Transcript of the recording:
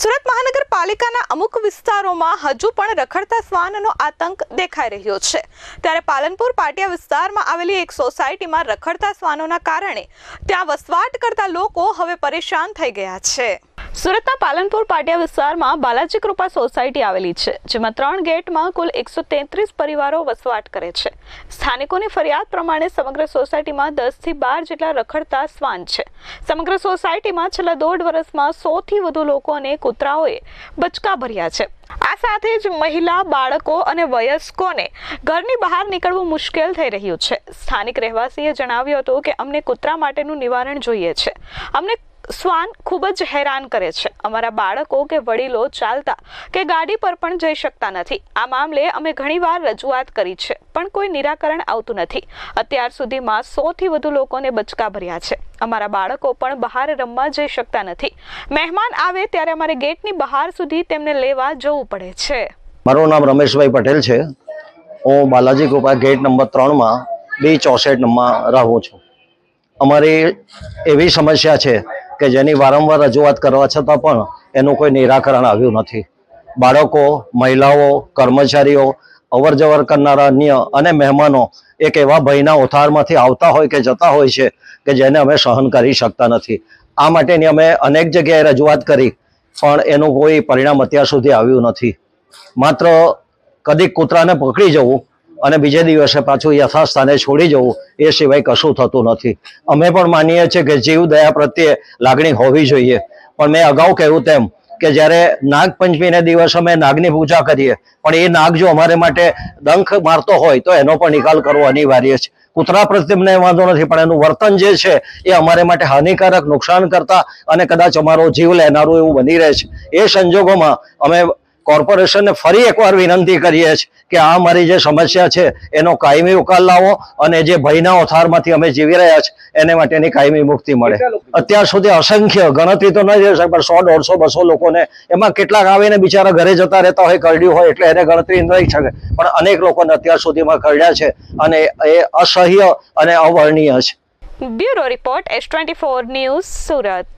સુરત મહાનગરપાલિકાના અમુક વિસ્તારોમાં હજુ પણ રખડતા શ્વાનનો આતંક દેખાઈ રહ્યો છે. ત્યારે પાલનપુર પાટિયા વિસ્તારમાં આવેલી એક સોસાયટીમાં રખડતા શ્વાનોના કારણે ત્યાં વસવાટ કરતા લોકો હવે પરેશાન થઈ ગયા છે. સુરતના પાલનપુર પાટિયા વિસ્તારમાં બાલાજી કૃપા સોસાયટી આવેલી છે, જેમાં ત્રણ ગેટમાં કુલ એકસો તેત્રીસ પરિવારો વસવાટ કરે છે. સ્થાનિકોની ફરિયાદ પ્રમાણે સમગ્ર સોસાયટીમાં દસથી બાર જેટલા રખડતા શ્વાન છે. સમગ્ર સોસાયટીમાં છેલ્લા દોઢ વર્ષમાં સોથી વધુ લોકો અને કૂતરાઓએ બચકા ભર્યા છે. આ સાથે જ મહિલા, બાળકો અને વયસ્કોને ઘરની બહાર નીકળવું મુશ્કેલ થઈ રહ્યું છે. સ્થાનિક રહેવાસીએ જણાવ્યું હતું કે, અમને કૂતરા માટેનું નિવારણ જોઈએ છે. અમને શ્વાન ખૂબ જ હેરાન કરે છે. અમારા બાળકો કે વડીલો ચાલતા કે ગાડી પર પણ જઈ શકતા નથી. આ મામલે અમે ઘણીવાર રજૂઆત કરી છે, પણ કોઈ નિરાકરણ આવતું નથી. અત્યાર સુધીમાં સોથી વધુ લોકોને બચકા ભર્યા છે. અમારા બાળકો પણ બહાર રમવા જઈ શકતા નથી. મહેમાન આવે ત્યારે અમારે ગેટની બહાર સુધી તેમને લેવા જવું પડે છે. મારું નામ રમેશભાઈ પટેલ છે. હું બાલાજી ગોપા ગેટ નંબર ત્રણમાં બે ચોસઠ નંબરમાં રહું છું. અમારી એવી સમસ્યા છે કે જેની વારંવાર રજૂઆત કરવા છતાં પણ એનું કોઈ નિરાકરણ આવ્યું નથી. બાળકો, મહિલાઓ, કર્મચારીઓ અવર જવર કરનારા અન્ય અને મહેમાનો એક એવા ભયના ઓથારમાંથી આવતા હોય કે જતા હોય છે કે જેને અમે સહન કરી શકતા નથી. આ માટેની અમે અનેક જગ્યાએ રજૂઆત કરી, પણ એનું કોઈ પરિણામ અત્યાર સુધી આવ્યું નથી. માત્ર કદીક કૂતરાને પકડી જવું અને બીજે દિવસે પાછું યથાસ્થાને છોડી જવું, એ સિવાય કશું થતું નથી. અમે પણ માનીએ છીએ કે જીવ દયા પ્રત્યે લાગણી હોવી જોઈએ. પણ મેં અગાઉ કહ્યું તેમ કે જ્યારે નાગપંચમીને દિવસ અમે નાગની પૂજા કરીએ, પણ એ નાગ જો અમારે માટે ડંખ મારતો હોય તો એનો પણ નિકાલ કરવો અનિવાર્ય છે. કૂતરા પ્રત્યે મને વાંધો નથી, પણ એનું વર્તન જે છે, એ અમારે માટે હાનિકારક નુકસાન કરતા અને કદાચ અમારો જીવ લેનારું એવું બની રહે છે. એ સંજોગોમાં અમે કોર્પોરેશનને ફરી એકવાર વિનંતી કરીએ છીએ કે આ અમારી જે સમસ્યા છે એનો કાયમી ઉકાલ લાવો અને જે ભયના ઓથારમાંથી અમે જીવી રહ્યા છે એને માટેની કાયમી મુક્તિ મળે. અત્યાર સુધી અસંખ્ય ગણતરી તો નહીં જશે પણ સો દોઢસો બસો લોકોને એમાં કેટલાક આવીને બિચારા ઘરે જતા રહેતા હોય કરડ્યું હોય એટલે એને ગણતરી નહીં શકે. પણ અનેક લોકોને અત્યાર સુધીમાં કરડ્યા છે અને એ અસહ્ય અને અવર્ણીય છે. Bureau report S twenty four news Surat.